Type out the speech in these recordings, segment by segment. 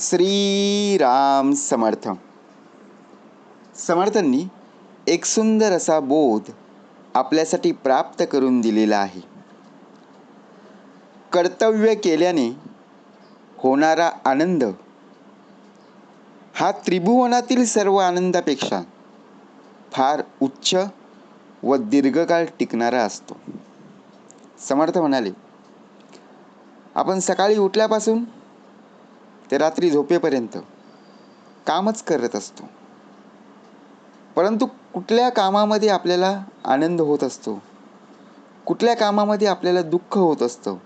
श्रीराम समर्थ. समर्थांनी एक सुंदर असा बोध आपल्यासाठी प्राप्त करून दिलेला आहे. कर्तव्य केल्याने होणारा आनंद हा त्रिभुवनातील सर्व आनंदापेक्षा फार उच्च व दीर्घकाळ टिकणारा असतो. समर्थ म्हणाले आपण सकाळी उठल्यापासून ते रात्री झोपेपर्यंत कामच करत असतो. परंतु कुठल्या कामामध्ये आपल्याला आनंद होत असतो? कुठल्या कामामध्ये आपल्याला दुःख होत असतं?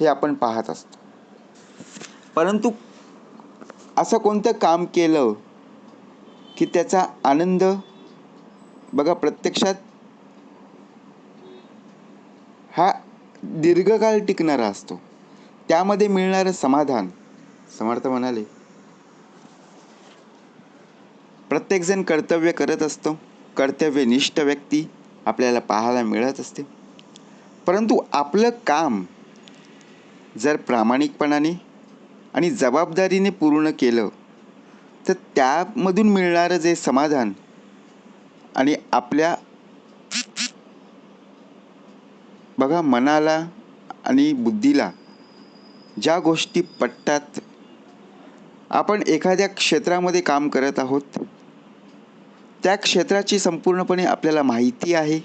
हे आपण पाहत असतो. परंतु असं कोणतं काम केलं की त्याचा आनंद बघा प्रत्यक्षात हा दीर्घकाळ टिकणारा असतो. त्यामध्ये मिळणारं समाधान समर्थ म्हणाले प्रत्येकजण कर्तव्य करत असतो. कर्तव्यनिष्ठ व्यक्ती आपल्याला पाहायला मिळत असते. परंतु आपलं काम जर प्रामाणिकपणाने आणि जबाबदारीने पूर्ण केलं तर त्यामधून मिळणारं जे समाधान आणि आपल्या बघा मनाला आणि बुद्धीला ज्या गोष्टी पटतात आपण एखाद्या क्षेत्रामध्ये काम करत आहोत. त्या क्षेत्राची संपूर्णपणे आपल्याला माहिती आहे.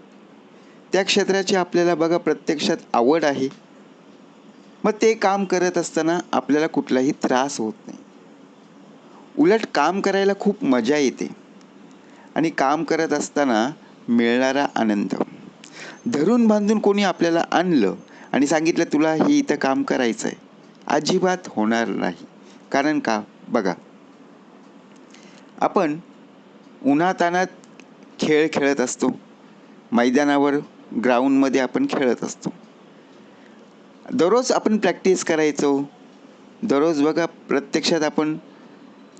त्या क्षेत्राची आपल्याला बघा प्रत्यक्षात आवड आहे. मग ते काम करत असताना आपल्याला कुठलाही त्रास होत नाही. उलट काम करायला खूप मजा येते. आणि काम करत असताना मिळणारा आनंद. धरून बांधून कोणी आपल्याला आणलं आणि सांगितलं तुला हे इथं काम करायचं आहे अजिबात होणार नाही. कारण का? बघा. आपण उन्हातानात खेळ खेळत असतो. मैदानावर ग्राउंडमध्ये आपण खेळत असतो. दररोज आपण प्रॅक्टिस करायचो. दररोज बघा प्रत्यक्षात आपण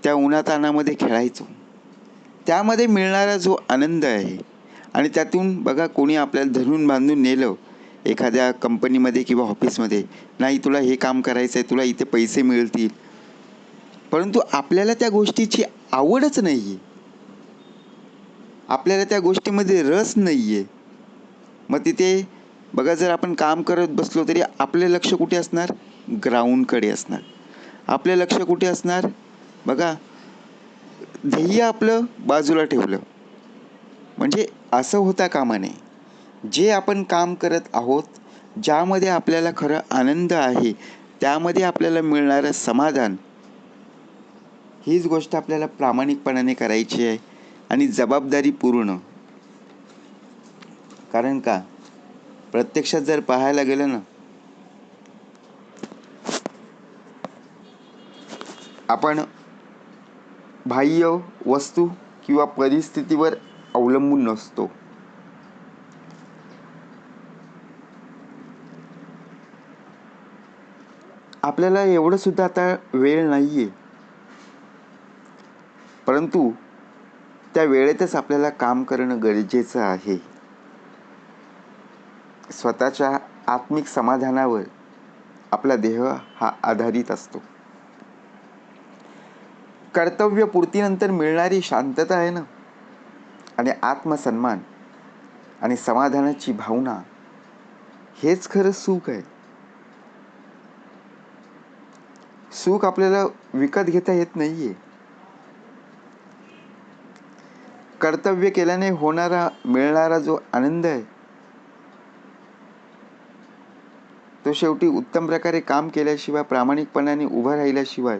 त्या उन्हातानामध्ये खेळायचो. त्यामध्ये मिळणारा जो आनंद आहे आणि त्यातून बघा कोणी आपल्याला धरून बांधून नेलं एखाद्या कंपनीमध्ये किंवा ऑफिसमध्ये नाही तुला हे काम करायचं आहे तुला इथे पैसे मिळतील परंतु आपल्याला त्या गोष्टीची आवडच नाही आहे आपल्याला त्या गोष्टीमध्ये रस नाही आहे मग तिथे बघा जर आपण काम करत बसलो तरी आपले लक्ष कुठे असणार? ग्राउंडकडे असणार. आपले लक्ष कुठे असणार? बघा ध्येय आपलं बाजूला ठेवलं. म्हणजे असं होता कामा नये जे आपण काम करत आहोत ज्यामध्ये आपल्याला खरं आनंद आहे त्यामध्ये आपल्याला मिळणारं समाधान हीच गोष्ट आपल्याला प्रामाणिकपणाने करायची आहे आणि जबाबदारी पूर्ण. कारण का? प्रत्यक्षात जर पाहायला गेलं ना आपण बाह्य वस्तू किंवा परिस्थितीवर अवलंबून नसतो. आपल्याला एवढं सुद्धा आता वेळ नाही आहे परंतु त्या वेळेतच आपल्याला काम करणं गरजेचं आहे. स्वतःच्या आत्मिक समाधानावर आपला देह हा आधारित असतो. कर्तव्यपूर्तीनंतर मिळणारी शांतता आहे ना? आणि आत्मसन्मान आणि समाधानाची भावना हेच खरं सुख आहे. सुख आपल्याला विकत घेता येत नाहीये. कर्तव्य केल्याने होणारा मिळणारा जो आनंद आहे तो शेवटी उत्तम प्रकारे काम केल्याशिवाय प्रामाणिकपणाने उभं राहिल्याशिवाय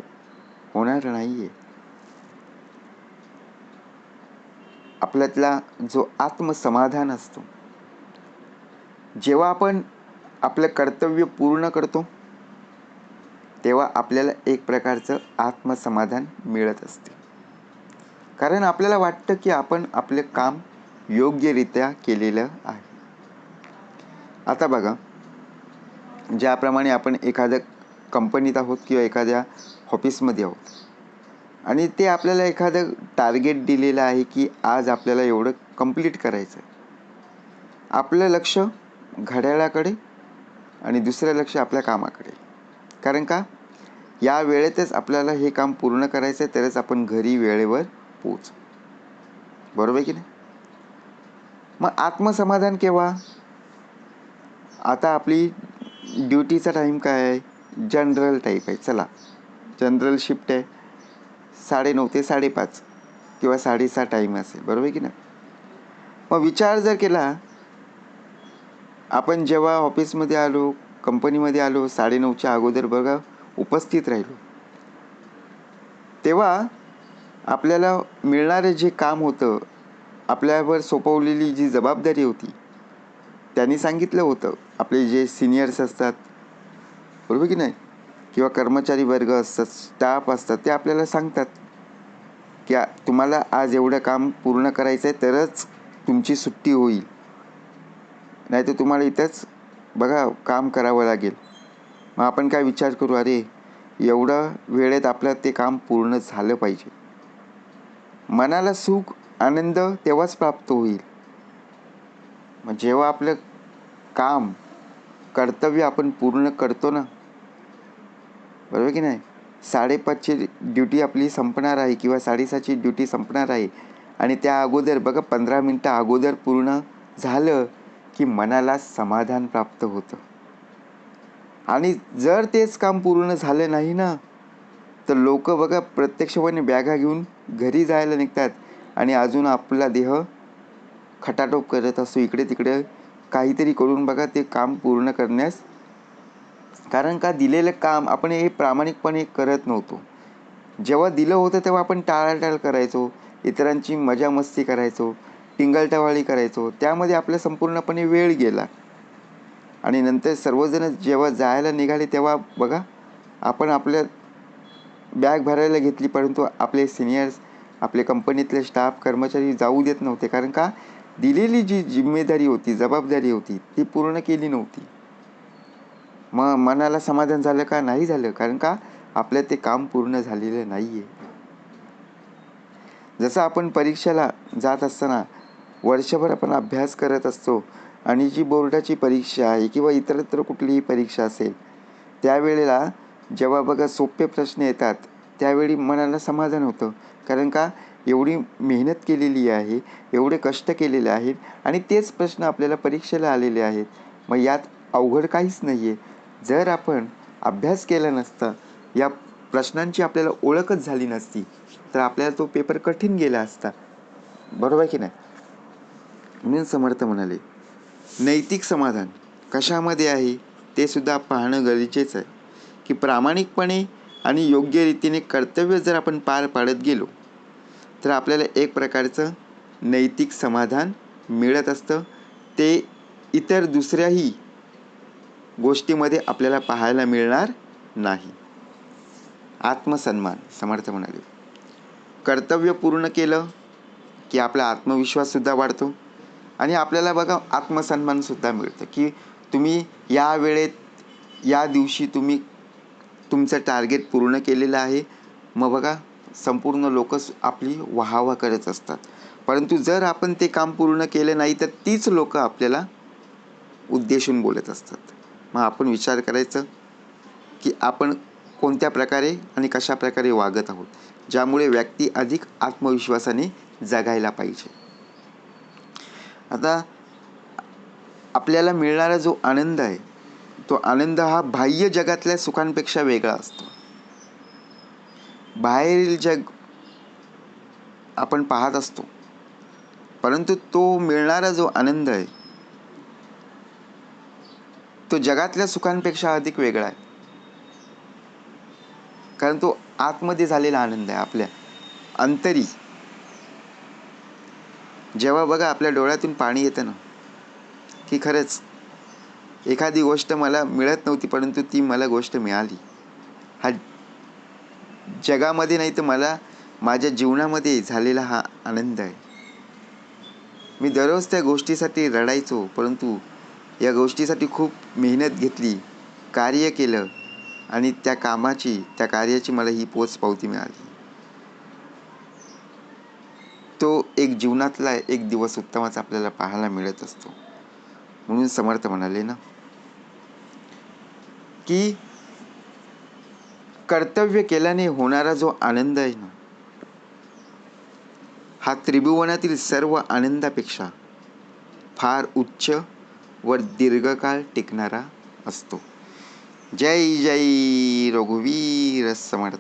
होणार नाहीये. आपल्यातला जो आत्मसमाधान असतो जेव्हा आपण आपलं कर्तव्य पूर्ण करतो तेव्हा आपल्याला एक प्रकारचं आत्मसमाधान मिळत असते. कारण आपल्याला वाटतं की आपण आपले काम योग्यरित्या केलेलं आहे. आता बघा ज्याप्रमाणे आपण एखाद्या कंपनीत आहोत किंवा एखाद्या ऑफिसमध्ये आहोत आणि ते आपल्याला एखादं टार्गेट दिलेलं आहे की आज आपल्याला एवढं कंप्लीट करायचं आहे आपलं लक्ष घड्याळाकडे आणि दुसरं लक्ष आपल्या कामाकडे. कारण का? या वेळेतच आपल्याला हे काम पूर्ण करायचं आहे तरच आपण घरी वेळेवर पोच. बरोबर आहे की नाही? मग आत्मसमाधान केव्हा? आता आपली ड्युटीचा टाईम काय आहे? जनरल टाईप आहे. चला. जनरल शिफ्ट आहे. साडेनऊ ते साडेपाच किंवा साडेसहा टाईम असेल. बरोबर आहे की नाही? मग विचार जर केला आपण जेव्हा ऑफिसमध्ये आलो कंपनीमध्ये आलो साडेनऊच्या अगोदर बघा उपस्थित राहिलो. तेव्हा आपल्याला मिळणारे जे काम होतं आपल्यावर सोपवलेली जी जबाबदारी होती त्यांनी सांगितलं होतं. आपले जे सिनियर्स असतात बरोबर की नाही? किंवा कर्मचारी वर्ग असतात स्टाफ असतात ते आपल्याला सांगतात की तुम्हाला आज एवढं काम पूर्ण करायचं आहे तरच तुमची सुट्टी होईल. नाही तर तुम्हाला इथंच बघा काम करावं लागेल. मग आपण काय विचार करू? अरे एवढं वेळेत आपलं ते काम पूर्ण झालं पाहिजे. मनाला सुख आनंद तेव्हाच प्राप्त होईल. मग जेव्हा आपलं काम कर्तव्य आपण पूर्ण करतो ना बरोबर की नाही? साडेपाचची ड्युटी आपली संपणार आहे किंवा साडेसहाची ड्युटी संपणार आहे आणि त्या अगोदर बघा पंधरा मिनटं अगोदर पूर्ण झालं की मनाला समाधान प्राप्त होतं. आणि जर तेच काम पूर्ण झालं नाही ना तर लोक बघा प्रत्यक्षपणे बॅगा घेऊन घरी जायला निघतात आणि अजून आपला देह खटाटोप करत असतो. इकडे तिकडे काहीतरी करून बघा ते काम पूर्ण करण्यास. कारण का दिलेलं काम आपण हे प्रामाणिकपणे करत नव्हतो. जेव्हा दिलं होतं तेव्हा आपण टाळाटाळ करायचो. इतरांची मजा मस्ती करायचो टिंगलटवाळी करायचो. त्यामध्ये आपला संपूर्णपणे वेळ गेला. आणि नंतर सर्वजण जेव्हा जायला निघाले तेव्हा बघा आपण आपल्या बॅग भरायला घेतली परंतु आपले सिनियर्स आपले कंपनीतले स्टाफ कर्मचारी जाऊ देत नव्हते. कारण का? दिलेली जी जिम्मेदारी होती जबाबदारी होती ती पूर्ण केली नव्हती. मग मनाला समाधान झालं का? नाही झालं. कारण का? आपलं ते काम पूर्ण झालेलं नाही आहे जसं आपण परीक्षेला जात असताना वर्षभर आपण अभ्यास करत असतो आणि जी बोर्डाची परीक्षा आहे किंवा इतरत्र कुठलीही परीक्षा असेल त्यावेळेला जेव्हा बघा सोपे प्रश्न येतात त्यावेळी मनाला समाधान होतं. कारण का? एवढी मेहनत केलेली आहे एवढे कष्ट केलेले आहेत आणि तेच प्रश्न आपल्याला परीक्षेला आलेले आहेत. मग यात अवघड काहीच नाही आहे जर आपण अभ्यास केला नसता या प्रश्नांची आपल्याला ओळखच झाली नसती तर आपल्याला तो पेपर कठीण गेला असता. बरोबर आहे की नाही? म्हणून समर्थ म्हणाले नैतिक समाधान कशामध्ये आहे? ते सुद्धा पाहणं गरजेचं आहे. की प्रामाणिकपणे आणि योग्य रीतीने कर्तव्य जर आपण पार पाडत गेलो तर आपल्याला एक प्रकारचं नैतिक समाधान मिळत असतं. ते इतर दुसऱ्याही गोष्टीमध्ये आपल्याला पाहायला मिळणार नाही. आत्मसन्मान समर्थ म्हणाले. कर्तव्य पूर्ण केलं की आपला आत्मविश्वाससुद्धा वाढतो. आणि आपल्याला बघा आत्मसन्मानसुद्धा मिळतं की तुम्ही या वेळेत या दिवशी तुम्ही तुमचं टार्गेट पूर्ण केलेलं आहे. मग बघा संपूर्ण लोक आपली वाहवा करत असतात. परंतु जर आपण ते काम पूर्ण केलं नाही तर तीच लोक आपल्याला उद्देशून बोलत असतात. मग आपण विचार करायचं की आपण कोणत्या प्रकारे आणि कशा प्रकारे वागत आहोत ज्यामुळे व्यक्ती अधिक आत्मविश्वासाने जगायला पाहिजे. आता आपल्याला मिळणारा जो आनंद आहे तो आनंद हा बाह्य जगातल्या सुखांपेक्षा वेगळा असतो. बाहेरील जग आपण पाहत असतो. परंतु तो मिळणारा जो आनंद आहे तो जगातल्या सुखांपेक्षा अधिक वेगळा आहे. कारण तो आतमध्ये झालेला आनंद आहे आपल्या अंतरी. जेव्हा बघा आपल्या डोळ्यातून पाणी येतं ना की खरंच एखादी गोष्ट मला मिळत नव्हती परंतु ती मला गोष्ट मिळाली. हा जगामध्ये नाही तर मला माझ्या जीवनामध्ये झालेला हा आनंद आहे. मी दररोज त्या गोष्टीसाठी रडायचो परंतु या गोष्टीसाठी खूप मेहनत घेतली कार्य केलं आणि त्या कामाची त्या कार्याची मला ही पोच पावती मिळाली. तो एक जीवनातला एक दिवस उत्तमच आपल्याला पाहायला मिळत असतो. म्हणून समर्थ म्हणाले ना. की कर्तव्य केल्याने होणारा जो आनंद आहे ना हा त्रिभुवनातील सर्व आनंदापेक्षा फार उच्च व दीर्घकाळ टिकणारा असतो. जय जय रघुवीर समर्थ.